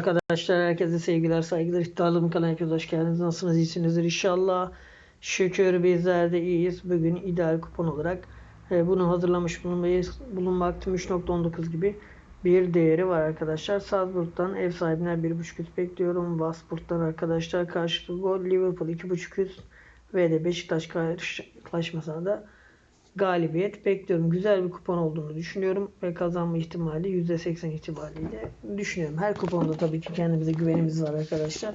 Arkadaşlar herkese sevgiler saygılar iddialım kanalına hepiniz hoş geldiniz. Nasılsınız iyisinizdir inşallah. Şükür bizler de iyiyiz. Bugün ideal kupon olarak e, bunu hazırlamış bulunmayız. Bulunmakta 3.19 gibi bir değeri var arkadaşlar. Salzburg'dan ev sahibinden 1.5 üst bekliyorum. Wolfsburg'dan arkadaşlar karşılıklı gol. Liverpool 2.5 üst ve de Beşiktaş karşılaşmasına da galibiyet bekliyorum. Güzel bir kupon olduğunu düşünüyorum ve kazanma ihtimali %80 itibariyle düşünüyorum. Her kuponda tabii ki kendimize güvenimiz var arkadaşlar.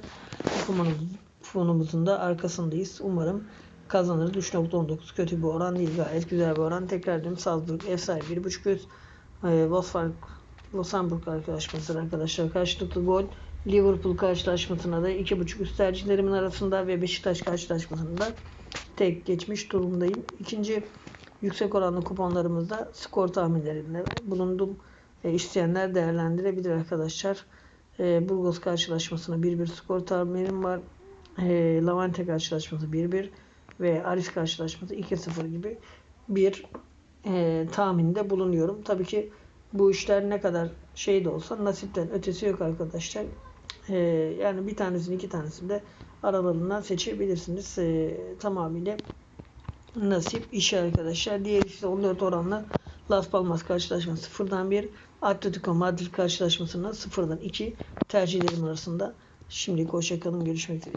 Kuponumuz, kuponumuzun da arkasındayız. Umarım kazanırız. 3.19 kötü bir oran değil. Gayet güzel bir oran. Tekrar diyorum Salzburg ev sahibi 1.5 göz. Ee, Wolfsburg Losamburg karşılaşması arkadaşlar. Karşılıklı gol. Liverpool karşılaşmasına da 2.5 üst tercihlerimin arasında ve Beşiktaş karşılaşmasında tek geçmiş durumdayım. İkinci yüksek oranlı kuponlarımızda skor tahminlerinde bulundum. E, isteyenler değerlendirebilir arkadaşlar. E, Burgos karşılaşmasına 1-1 skor tahminim var. E, Lavante karşılaşması 1-1 ve Aris karşılaşması 2-0 gibi bir e, tahminde bulunuyorum. Tabii ki bu işler ne kadar şey de olsa nasipten ötesi yok arkadaşlar. E, yani bir tanesini iki tanesini de aralarından seçebilirsiniz. E, tamamıyla nasip işi arkadaşlar. Diğer işte 14 oranla Las Palmas karşılaşması 0'dan 1, Atletico Madrid karşılaşmasına 0'dan 2 tercihlerim arasında. Şimdi hoşçakalın görüşmek üzere.